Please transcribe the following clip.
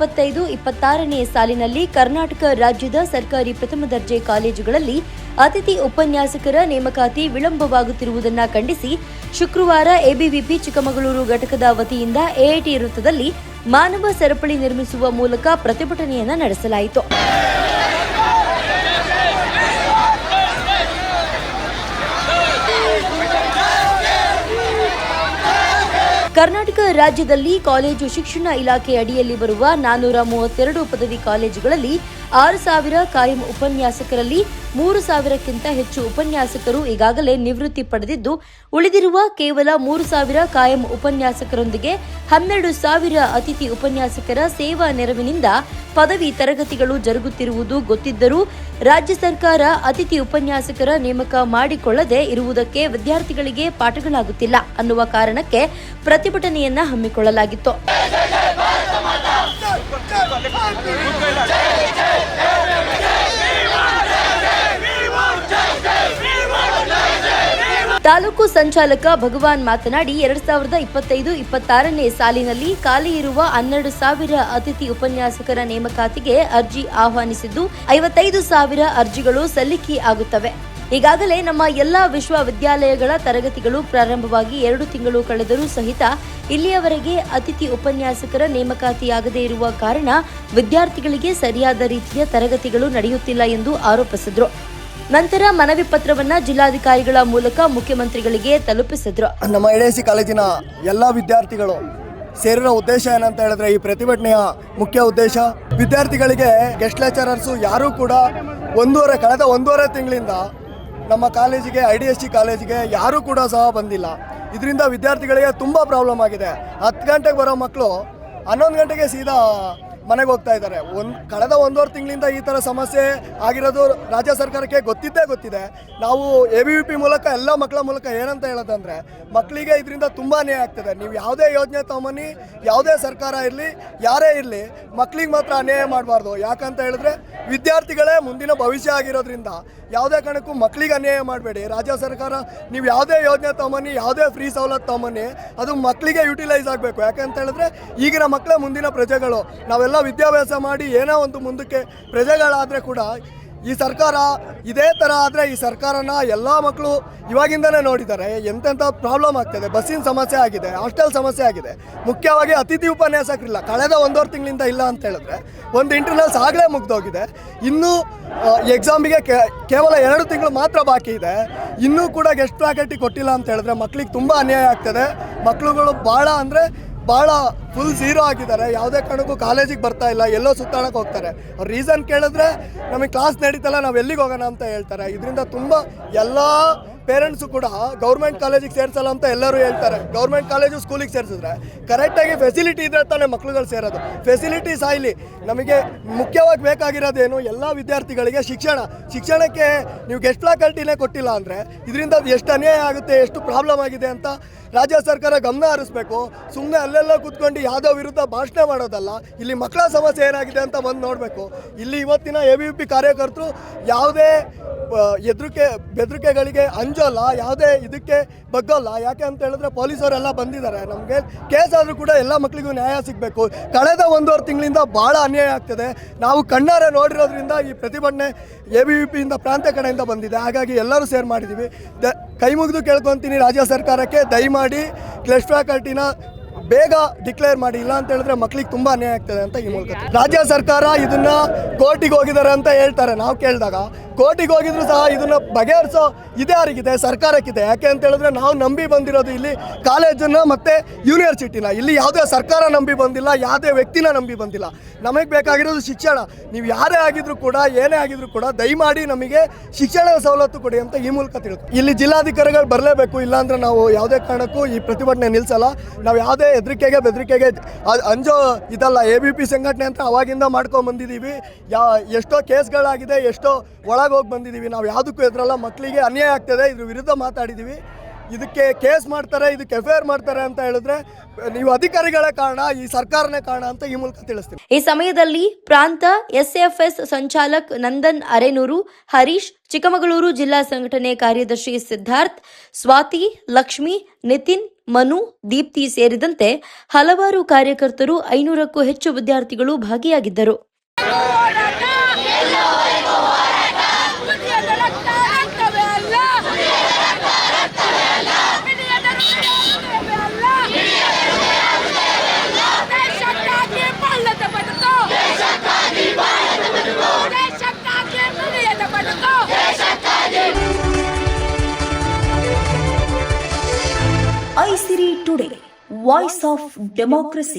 ಇಪ್ಪತ್ತೈದು, ಇಪ್ಪತ್ತಾರನೇ ಸಾಲಿನಲ್ಲಿ ಕರ್ನಾಟಕ ರಾಜ್ಯದ ಸರ್ಕಾರಿ ಪ್ರಥಮ ದರ್ಜೆ ಕಾಲೇಜುಗಳಲ್ಲಿ ಅತಿಥಿ ಉಪನ್ಯಾಸಕರ ನೇಮಕಾತಿ ವಿಳಂಬವಾಗುತ್ತಿರುವುದನ್ನು ಖಂಡಿಸಿ ಶುಕ್ರವಾರ ಎಬಿವಿಪಿ ಚಿಕ್ಕಮಗಳೂರು ಘಟಕದ ವತಿಯಿಂದ ಎಐಟಿ ವೃತ್ತದಲ್ಲಿ ಮಾನವ ಸರಪಳಿ ನಿರ್ಮಿಸುವ ಮೂಲಕ ಪ್ರತಿಭಟನೆಯನ್ನು ನಡೆಸಲಾಯಿತು. ಕರ್ನಾಟಕ ರಾಜ್ಯದಲ್ಲಿ ಕಾಲೇಜು ಶಿಕ್ಷಣ ಇಲಾಖೆ ಅಡಿಯಲ್ಲಿ ಬರುವ ನಾನೂರ ಮೂವತ್ತೆರಡು ಪದವಿ ಕಾಲೇಜುಗಳಲ್ಲಿ ಆರು ಸಾವಿರ ಕಾಯಂ ಉಪನ್ಯಾಸಕರಲ್ಲಿ ಮೂರು ಸಾವಿರಕ್ಕಿಂತ ಹೆಚ್ಚು ಉಪನ್ಯಾಸಕರು ಈಗಾಗಲೇ ನಿವೃತ್ತಿ ಪಡೆದಿದ್ದು, ಉಳಿದಿರುವ ಕೇವಲ ಮೂರು ಸಾವಿರ ಕಾಯಂ ಉಪನ್ಯಾಸಕರೊಂದಿಗೆ ಹನ್ನೆರಡು ಸಾವಿರ ಅತಿಥಿ ಉಪನ್ಯಾಸಕರ ಸೇವಾ ನೆರವಿನಿಂದ ಪದವಿ ತರಗತಿಗಳು ಜರುಗುತ್ತಿರುವುದು ಗೊತ್ತಿದ್ದರೂ ರಾಜ್ಯ ಸರ್ಕಾರ ಅತಿಥಿ ಉಪನ್ಯಾಸಕರ ನೇಮಕ ಮಾಡಿಕೊಳ್ಳದೆ ಇರುವುದಕ್ಕೆ ವಿದ್ಯಾರ್ಥಿಗಳಿಗೆ ಪಾಠಗಳಾಗುತ್ತಿಲ್ಲ ಅನ್ನುವ ಕಾರಣಕ್ಕೆ ಪ್ರತಿಭಟನೆಯನ್ನ ಹಮ್ಮಿಕೊಳ್ಳಲಾಗಿತ್ತು. ತಾಲೂಕು ಸಂಚಾಲಕ ಭಗವಾನ್ ಮಾತನಾಡಿ, ಎರಡ್ ಸಾವಿರದ ಇಪ್ಪತ್ತೈದು ಇಪ್ಪತ್ತಾರನೇ ಸಾಲಿನಲ್ಲಿ ಖಾಲಿ ಇರುವ ಹನ್ನೆರಡು ಸಾವಿರ ಅತಿಥಿ ಉಪನ್ಯಾಸಕರ ನೇಮಕಾತಿಗೆ ಅರ್ಜಿ ಆಹ್ವಾನಿಸಿದ್ದು, ಐವತ್ತೈದು ಸಾವಿರ ಅರ್ಜಿಗಳು ಸಲ್ಲಿಕೆ ಆಗುತ್ತವೆ. ಈಗಾಗಲೇ ನಮ್ಮ ಎಲ್ಲಾ ವಿಶ್ವವಿದ್ಯಾಲಯಗಳ ತರಗತಿಗಳು ಪ್ರಾರಂಭವಾಗಿ ಎರಡು ತಿಂಗಳು ಕಳೆದರೂ ಸಹಿತ ಇಲ್ಲಿಯವರೆಗೆ ಅತಿಥಿ ಉಪನ್ಯಾಸಕರ ನೇಮಕಾತಿಯಾಗದೇ ಇರುವ ಕಾರಣ ವಿದ್ಯಾರ್ಥಿಗಳಿಗೆ ಸರಿಯಾದ ರೀತಿಯ ತರಗತಿಗಳು ನಡೆಯುತ್ತಿಲ್ಲ ಎಂದು ಆರೋಪಿಸಿದ್ರು. ನಂತರ ಮನವಿ ಪತ್ರವನ್ನ ಜಿಲ್ಲಾಧಿಕಾರಿಗಳ ಮೂಲಕ ಮುಖ್ಯಮಂತ್ರಿಗಳಿಗೆ ತಲುಪಿಸಿದ್ರು. ನಮ್ಮ ಎ ಸಿ ಕಾಲೇಜಿನ ಎಲ್ಲ ವಿದ್ಯಾರ್ಥಿಗಳು ಸೇರಿರೋ ಉದ್ದೇಶ ಏನಂತ ಹೇಳಿದ್ರೆ ಈ ಪ್ರತಿಭಟನೆಯ ಮುಖ್ಯ ಉದ್ದೇಶ ವಿದ್ಯಾರ್ಥಿಗಳಿಗೆ ಗೆಸ್ಟ್ ಲೆಕ್ಚರರ್ಸು ಯಾರೂ ಕೂಡ ಒಂದೂವರೆ ಕಳೆದ ಒಂದೂವರೆ ತಿಂಗಳಿಂದ ನಮ್ಮ ಕಾಲೇಜಿಗೆ, ಐ ಡಿ ಎಸ್ ಸಿ ಕಾಲೇಜಿಗೆ ಯಾರೂ ಕೂಡ ಸಹ ಬಂದಿಲ್ಲ. ಇದರಿಂದ ವಿದ್ಯಾರ್ಥಿಗಳಿಗೆ ತುಂಬ ಪ್ರಾಬ್ಲಮ್ ಆಗಿದೆ. ಹತ್ತು ಗಂಟೆಗೆ ಬರೋ ಮಕ್ಕಳು ಹನ್ನೊಂದು ಗಂಟೆಗೆ ಸೀದಾ ಮನೆಗೆ ಹೋಗ್ತಾ ಇದ್ದಾರೆ. ಒಂದು ಕಳೆದ ಒಂದೂವರೆ ತಿಂಗಳಿಂದ ಈ ಥರ ಸಮಸ್ಯೆ ಆಗಿರೋದು ರಾಜ್ಯ ಸರ್ಕಾರಕ್ಕೆ ಗೊತ್ತಿದ್ದೇ ಗೊತ್ತಿದೆ. ನಾವು ಎ ವಿ ಪಿ ಮೂಲಕ ಎಲ್ಲ ಮಕ್ಕಳ ಮೂಲಕ ಏನಂತ ಹೇಳೋದಂದ್ರೆ, ಮಕ್ಕಳಿಗೆ ಇದರಿಂದ ತುಂಬಾ ಆಗ್ತದೆ. ನೀವು ಯಾವುದೇ ಯೋಜನೆ ತಗೊಂಬನ್ನಿ, ಯಾವುದೇ ಸರ್ಕಾರ ಇರಲಿ, ಯಾರೇ ಇರಲಿ, ಮಕ್ಕಳಿಗೆ ಮಾತ್ರ ಅನ್ಯಾಯ ಮಾಡಬಾರ್ದು. ಯಾಕಂತ ಹೇಳಿದ್ರೆ, ವಿದ್ಯಾರ್ಥಿಗಳೇ ಮುಂದಿನ ಭವಿಷ್ಯ ಆಗಿರೋದ್ರಿಂದ ಯಾವುದೇ ಕಾರಣಕ್ಕೂ ಮಕ್ಕಳಿಗೆ ಅನ್ಯಾಯ ಮಾಡಬೇಡಿ. ರಾಜ್ಯ ಸರ್ಕಾರ, ನೀವು ಯಾವುದೇ ಯೋಜನೆ ತಗೊಂಬನ್ನಿ, ಯಾವುದೇ ಫ್ರೀ ಸವಲತ್ತು ತಗೊಂಬನ್ನಿ, ಅದು ಮಕ್ಕಳಿಗೆ ಯುಟಿಲೈಸ್ ಆಗಬೇಕು. ಯಾಕಂತ ಹೇಳಿದ್ರೆ, ಈಗಿನ ಮಕ್ಕಳೇ ಮುಂದಿನ ಪ್ರಜೆಗಳು, ನಾವೆಲ್ಲ ವಿದ್ಯಾಭ್ಯಾಸ ಮಾಡಿ ಏನೋ ಒಂದು ಮುಂದಕ್ಕೆ ಪ್ರಜೆಗಳಾದರೆ ಕೂಡ ಈ ಸರ್ಕಾರ ಇದೇ ಥರ ಆದರೆ ಈ ಸರ್ಕಾರನ ಎಲ್ಲ ಮಕ್ಕಳು ಇವಾಗಿಂದನೇ ನೋಡಿದ್ದಾರೆ. ಎಂತೆಂಥ ಪ್ರಾಬ್ಲಮ್ ಆಗ್ತದೆ. ಬಸ್ಸಿನ ಸಮಸ್ಯೆ ಆಗಿದೆ. ಹಾಸ್ಟೆಲ್ ಸಮಸ್ಯೆ ಆಗಿದೆ. ಮುಖ್ಯವಾಗಿ ಅತಿಥಿ ಉಪನ್ಯಾಸಕರಿಲ್ಲ. ಕಳೆದ ಒಂದೂವರೆ ತಿಂಗಳಿಂದ ಇಲ್ಲ ಅಂತ ಹೇಳಿದ್ರೆ ಒಂದು ಇಂಟರ್ನಲ್ಸ್ ಆಗಲೇ ಮುಗ್ದೋಗಿದೆ. ಇನ್ನೂ ಎಕ್ಸಾಮಿಗೆ ಕೇವಲ ಎರಡು ತಿಂಗಳು ಮಾತ್ರ ಬಾಕಿ ಇದೆ. ಇನ್ನೂ ಕೂಡ ಗೆಸ್ಟ್ ಫ್ಯಾಕಲ್ಟಿ ಕೊಟ್ಟಿಲ್ಲ ಅಂತ ಹೇಳಿದ್ರೆ ಮಕ್ಕಳಿಗೆ ತುಂಬ ಅನ್ಯಾಯ ಆಗ್ತದೆ. ಮಕ್ಕಳುಗಳು ಭಾಳ ಅಂದರೆ ಭಾಳ ಫುಲ್ ಝೀರೋ ಆಗಿದ್ದಾರೆ. ಯಾವುದೇ ಕಾರಣಕ್ಕೂ ಕಾಲೇಜಿಗೆ ಬರ್ತಾ ಇಲ್ಲ, ಎಲ್ಲೋ ಸುತ್ತಾಡಕ್ಕೆ ಹೋಗ್ತಾರೆ. ಅವ್ರ ರೀಸನ್ ಕೇಳಿದ್ರೆ ನಮಗೆ ಕ್ಲಾಸ್ ನಡೀತಲ್ಲ, ನಾವು ಎಲ್ಲಿಗೆ ಹೋಗೋಣ ಅಂತ ಹೇಳ್ತಾರೆ. ಇದರಿಂದ ತುಂಬ ಎಲ್ಲ ಪೇರೆಂಟ್ಸು ಕೂಡ ಗೌರ್ಮೆಂಟ್ ಕಾಲೇಜಿಗೆ ಸೇರಿಸಲ್ಲ ಅಂತ ಎಲ್ಲರೂ ಹೇಳ್ತಾರೆ. ಗೌರ್ಮೆಂಟ್ ಕಾಲೇಜು ಸ್ಕೂಲಿಗೆ ಸೇರಿಸಿದ್ರೆ ಕರೆಕ್ಟಾಗಿ ಫೆಸಿಲಿಟಿ ಇದ್ರೆ ತಾನೇ ಮಕ್ಳುಗಳು ಸೇರೋದು. ಫೆಸಿಲಿಟೀಸ್ ಆಗಲಿ ನಮಗೆ ಮುಖ್ಯವಾಗಿ ಬೇಕಾಗಿರೋದೇನು ಎಲ್ಲ ವಿದ್ಯಾರ್ಥಿಗಳಿಗೆ ಶಿಕ್ಷಣ. ಶಿಕ್ಷಣಕ್ಕೆ ನೀವು ಗೆಸ್ಟ್ ಫ್ಯಾಕಲ್ಟಿನೇ ಕೊಟ್ಟಿಲ್ಲ ಅಂದರೆ ಇದರಿಂದ ಎಷ್ಟು ಅನ್ಯಾಯ ಆಗುತ್ತೆ, ಎಷ್ಟು ಪ್ರಾಬ್ಲಮ್ ಆಗಿದೆ ಅಂತ ರಾಜ್ಯ ಸರ್ಕಾರ ಗಮನ ಹರಿಸ್ಬೇಕು. ಸುಮ್ಮನೆ ಅಲ್ಲೆಲ್ಲ ಕೂತ್ಕೊಂಡು ಯಾವುದೋ ವಿರುದ್ಧ ಭಾಷಣ ಮಾಡೋದಲ್ಲ, ಇಲ್ಲಿ ಮಕ್ಕಳ ಸಮಸ್ಯೆ ಏನಾಗಿದೆ ಅಂತ ಬಂದು ನೋಡಬೇಕು. ಇಲ್ಲಿ ಇವತ್ತಿನ ಎ ಬಿ ಪಿ ಕಾರ್ಯಕರ್ತರು ಯಾವುದೇ ಎದುರಿಕೆ, ಬೆದರಿಕೆಗಳಿಗೆ ಅಂಜಲ್ಲ ಯಾವುದೇ ಇದಕ್ಕೆ ಬಗ್ಗಲ್ಲ. ಯಾಕೆ ಅಂತ ಹೇಳಿದ್ರೆ ಪೊಲೀಸವರೆಲ್ಲ ಬಂದಿದ್ದಾರೆ. ನಮಗೆ ಕೇಸ್ ಆದರೂ ಕೂಡ ಎಲ್ಲ ಮಕ್ಕಳಿಗೂ ನ್ಯಾಯ ಸಿಗಬೇಕು. ಕಳೆದ ಒಂದೂವರೆ ತಿಂಗಳಿಂದ ಭಾಳ ಅನ್ಯಾಯ ಆಗ್ತದೆ. ನಾವು ಕಣ್ಣಾರೆ ನೋಡಿರೋದ್ರಿಂದ ಈ ಪ್ರತಿಭಟನೆ ಎ ಬಿ ವಿ ಪಿಯಿಂದ ಪ್ರಾಂತ್ಯ ಕಡೆಯಿಂದ ಬಂದಿದೆ. ಹಾಗಾಗಿ ಎಲ್ಲರೂ ಸೇರ್ ಮಾಡಿದ್ದೀವಿ. ದ, ಕೈ ಮುಗಿದು ಕೇಳ್ಕೊತೀನಿ ರಾಜ್ಯ ಸರ್ಕಾರಕ್ಕೆ. ದಯಮಾಡಿ ಕ್ಲೆಸ್ಟ್ ಫ್ಯಾಕಲ್ಟಿನ ಬೇಗ ಡಿಕ್ಲೇರ್ ಮಾಡಿ. ಇಲ್ಲ ಅಂತ ಹೇಳಿದ್ರೆ ಮಕ್ಳಿಗೆ ತುಂಬ ಅನ್ಯಾಯ ಆಗ್ತದೆ ಅಂತ ಈ ಮೂಲಕ. ರಾಜ್ಯ ಸರ್ಕಾರ ಇದನ್ನ ಕೋರ್ಟಿಗೆ ಹೋಗಿದ್ದಾರೆ ಅಂತ ಹೇಳ್ತಾರೆ. ನಾವು ಕೇಳಿದಾಗ ಕೋರ್ಟಿಗೆ ಹೋಗಿದ್ರು ಸಹ ಇದನ್ನ ಬಗೆಹರಿಸೋ ಇದೆ ಯಾರಿಗಿದೆ? ಸರ್ಕಾರಕ್ಕಿದೆ. ಯಾಕೆ ಅಂತ ಹೇಳಿದ್ರೆ ನಾವು ನಂಬಿ ಬಂದಿರೋದು ಇಲ್ಲಿ ಕಾಲೇಜನ್ನ ಮತ್ತೆ ಯೂನಿವರ್ಸಿಟಿನ. ಇಲ್ಲಿ ಯಾವುದೇ ಸರ್ಕಾರ ನಂಬಿ ಬಂದಿಲ್ಲ, ಯಾವುದೇ ವ್ಯಕ್ತಿನ ನಂಬಿ ಬಂದಿಲ್ಲ. ನಮಗೆ ಬೇಕಾಗಿರೋದು ಶಿಕ್ಷಣ. ನೀವು ಯಾರೇ ಆಗಿದ್ರು ಕೂಡ, ಏನೇ ಆಗಿದ್ರು ಕೂಡ ದಯಮಾಡಿ ನಮಗೆ ಶಿಕ್ಷಣದ ಸವಲತ್ತು ಕೊಡಿ ಅಂತ ಈ ಮೂಲಕ ತಿಳಿದು. ಇಲ್ಲಿ ಜಿಲ್ಲಾಧಿಕಾರಿಗಳು ಬರಲೇಬೇಕು, ಇಲ್ಲಾಂದ್ರೆ ನಾವು ಯಾವುದೇ ಕಾರಣಕ್ಕೂ ಈ ಪ್ರತಿಭಟನೆ ನಿಲ್ಲಿಸಲ್ಲ ನಾವು ಯಾವುದೇ ಹೆದರಿಕೆಗೆ ಬೆದರಿಕೆಗೆ ಅಂಜೋ ಇದಲ್ಲ. ಎ ಬಿ ಪಿ ಸಂಘಟನೆ ಅಂತ ಅವಾಗಿಂದ ಮಾಡ್ಕೊಂಡು ಬಂದಿದ್ದೀವಿ. ಯಾ, ಎಷ್ಟೋ ಕೇಸ್ಗಳಾಗಿದೆ, ಎಷ್ಟೋ ಒಳಗೆ ಹೋಗಿ ಬಂದಿದ್ದೀವಿ ನಾವು ಯಾವುದಕ್ಕೂ ಎದುರಲ್ಲ. ಮಕ್ಕಳಿಗೆ ಅನ್ಯಾಯ ಆಗ್ತದೆ. ಇದ್ರ ವಿರುದ್ಧ ಮಾತಾಡಿದ್ದೀವಿ ಇದಕ್ಕೆ ಕೇಸ್ ಮಾಡ್ತಾರೆ, ಇದಕ್ಕೆ ಎಫ್ ಐ ಆರ್ ಮಾಡ್ತಾರೆ ಅಂತ ಹೇಳಿದ್ರೆ ನೀವು ಅಧಿಕಾರಿಗಳೇ ಕಾರಣ, ಈ ಸರ್ಕಾರನೇ ಕಾರಣ ಅಂತ ಈ ಮೂಲಕ ತಿಳಿಸ್ತೀನಿ. ಈ ಸಮಯದಲ್ಲಿ ಪ್ರಾಂತ ಎಸ್ಎಫ್ಎಸ್ ಸಂಚಾಲಕ್ ನಂದನ್ ಅರೆನೂರು, ಹರೀಶ್, ಚಿಕ್ಕಮಗಳೂರು ಜಿಲ್ಲಾ ಸಂಘಟನೆ ಕಾರ್ಯದರ್ಶಿ ಸಿದ್ಧಾರ್ಥ್, ಸ್ವಾತಿ, ಲಕ್ಷ್ಮಿ, ನಿತಿನ್, ಮನು, ದೀಪ್ತಿ ಸೇರಿದಂತೆ ಹಲವಾರು ಕಾರ್ಯಕರ್ತರು ಐನೂರಕ್ಕೂ ಹೆಚ್ಚು ವಿದ್ಯಾರ್ಥಿಗಳು ಭಾಗಿಯಾಗಿದ್ದರು. Today voice of democracy